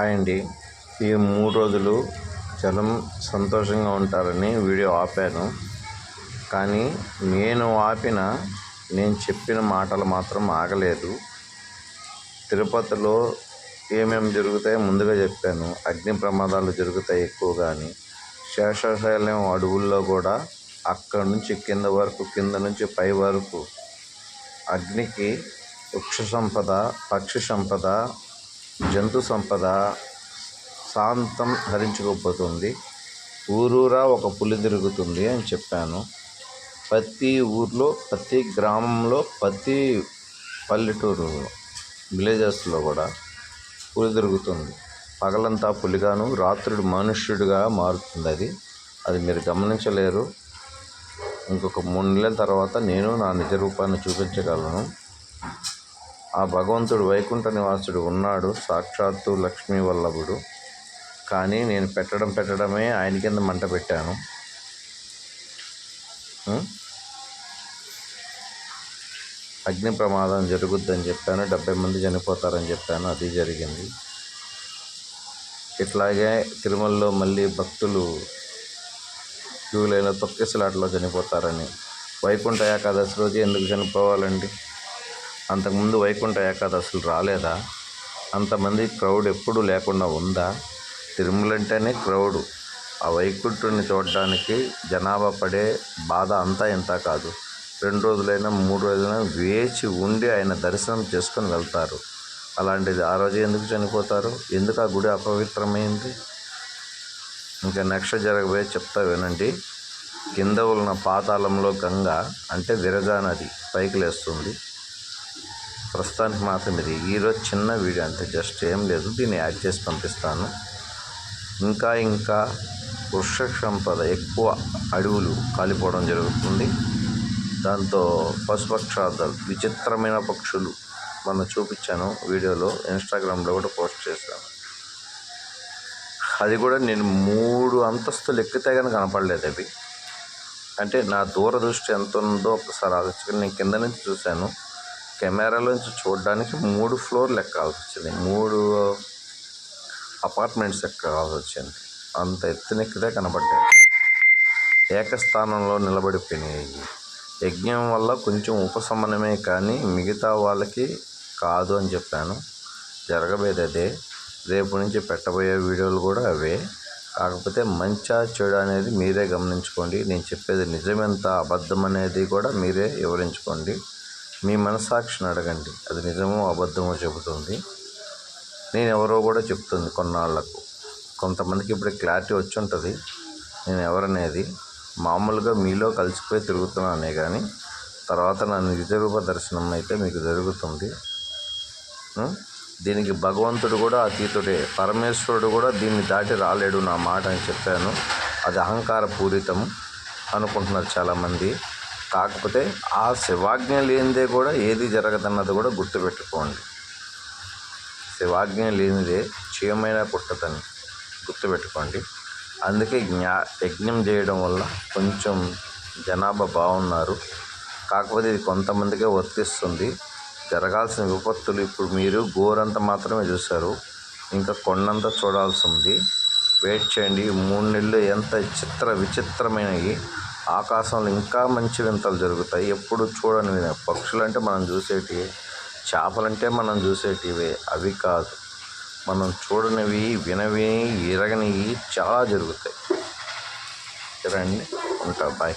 Hi అండి ఈ మూడు రోజులు జనం సంతోషంగా ఉంటారని వీడియో ఆపాను. కానీ నేను ఆపిన నేను చెప్పిన మాటలు మాత్రం ఆగలేదు. తిరుపతిలో ఏమేమి జరుగుతాయో ముందుగా చెప్పాను. అగ్ని ప్రమాదాలు జరుగుతాయి ఎక్కువగా అని. శేషశైలం అడవుల్లో కూడా అక్కడ నుంచి కింద వరకు కింద నుంచి పై వరకు అగ్నికి వృక్ష సంపద పక్షి సంపద జంతు సంపద శాంతం హరించుకుపోతుంది ఊరూరా ఒక పులి తిరుగుతుంది అని చెప్పాను. ప్రతి ఊర్లో ప్రతి గ్రామంలో ప్రతి పల్లెటూరు విలేజెస్లో కూడా పులి తిరుగుతుంది. పగలంతా పులిగాను రాత్రుడు మనుష్యుడిగా మారుతుంది అది. అది మీరు గమనించలేరు. ఇంకొక మూడు నెలల తర్వాత నేను నా నిజ రూపాన్ని చూపించగలను. ఆ భగవంతుడు వైకుంఠ నివాసుడు ఉన్నాడు సాక్షాత్తు లక్ష్మీ వల్లభుడు కానీ నేను పెట్టడం పెట్టడమే ఆయన కింద మంట పెట్టాను. అగ్ని ప్రమాదం జరుగుద్దని చెప్పాను డెబ్బై మంది చనిపోతారని చెప్పాను అది జరిగింది. ఇట్లాగే తిరుమలలో మళ్ళీ భక్తులు క్యూ లైన్లో తొక్కిసలాటలో చనిపోతారని. వైకుంఠ ఏకాదశి రోజు ఎందుకు చనిపోవాలండి? అంతకుముందు వైకుంఠ ఏకాదశులు రాలేదా? అంతమంది క్రౌడ్ ఎప్పుడూ లేకుండా ఉందా? తిరుమల అంటేనే క్రౌడ్. ఆ వైకుంఠుని చూడడానికి జనాభా పడే బాధ అంతా ఇంత కాదు. రెండు రోజులైనా మూడు రోజులైనా వేచి ఉండి ఆయన దర్శనం చేసుకొని వెళ్తారు. అలాంటిది ఆ రోజు ఎందుకు చనిపోతారు? ఎందుకు ఆ గుడి అపవిత్రమైంది? ఇంకా నెక్స్ట్ జరగబోయే చెప్తా వినండి. కింద ఉన్న పాతాళంలో గంగ అంటే విరజా నది పైకి లేస్తుంది. ప్రస్తుతానికి మాత్రం ఇది ఈరోజు చిన్న వీడియో అంటే జస్ట్ ఏం లేదు దీన్ని యాడ్ చేసి పంపిస్తాను. ఇంకా ఇంకా వృక్ష సంపద ఎక్కువ అడవులు కాలిపోవడం జరుగుతుంది. దాంతో పశుపక్షార్థాలు విచిత్రమైన పక్షులు మొన్న చూపించాను వీడియోలో ఇన్స్టాగ్రామ్లో కూడా పోస్ట్ చేశాను. అది కూడా నేను మూడు అంతస్తులు ఎక్కితే కానీ కనపడలేదు అవి. అంటే నా దూరదృష్టి ఎంత ఉందో ఒకసారి ఆలోచించుకొని నేను కింద నుంచి చూశాను. కెమెరాలో నుంచి చూడడానికి మూడు ఫ్లోర్లు ఎక్కాల్సి వచ్చింది మూడు అపార్ట్మెంట్స్ ఎక్కాల్సి వచ్చింది అంత ఎత్తునెక్కితే కనబడ్డాయి. ఏకస్థానంలో నిలబడిపోయినాయి. యజ్ఞం వల్ల కొంచెం ఉపశమనమే కానీ మిగతా వాళ్ళకి కాదు అని చెప్పాను. జరగబోయేది అదే. రేపు నుంచి పెట్టబోయే వీడియోలు కూడా అవే. కాకపోతే మంచా చెడు అనేది మీరే గమనించుకోండి. నేను చెప్పేది నిజమెంత అబద్ధం అనేది కూడా మీరే వివరించుకోండి. మీ మనసాక్షిని అడగండి. అది నిజమో అబద్ధమో చెబుతుంది. నేను ఎవరో కూడా చెప్తుంది కొన్నాళ్ళకు. కొంతమందికి ఇప్పుడు క్లారిటీ వచ్చి ఉంటుంది నేను ఎవరనేది మామూలుగా మీలో కలిసిపోయి తిరుగుతున్నానే కానీ తర్వాత నా నిజరూప దర్శనం అయితే మీకు జరుగుతుంది. దీనికి భగవంతుడు కూడా అతీతుడే పరమేశ్వరుడు కూడా దీన్ని దాటి రాలేడు నా మాట అని చెప్పాను. అది అహంకార పూరితం అనుకుంటున్నారు చాలామంది. కాకపోతే ఆ శివాజ్ఞ లేనిదే కూడా ఏది జరగదన్నది కూడా గుర్తుపెట్టుకోండి. శివాజ్ఞ లేనిదే చీమైనా పుట్టదని గుర్తుపెట్టుకోండి. అందుకే జ్ఞా యజ్ఞం చేయడం వల్ల కొంచెం జనాభా బాగున్నారు. కాకపోతే ఇది కొంతమందికే వర్తిస్తుంది. జరగాల్సిన విపత్తులు ఇప్పుడు మీరు గోరంత మాత్రమే చూశారు. ఇంకా కొండంత చూడాల్సి ఉంది వెయిట్ చేయండి. మూడు నెలలు ఎంత చిత్ర విచిత్రమైనవి ఆకాశంలో ఇంకా మంచి వింతలు జరుగుతాయి. ఎప్పుడు చూడని పక్షులు అంటే మనం చూసేటివి చేపలంటే మనం చూసేటివే. అవి కాదు మనం చూడనివి వినవి ఎరగనివి చాలా జరుగుతాయి. రండి ఉంటా బాయ్.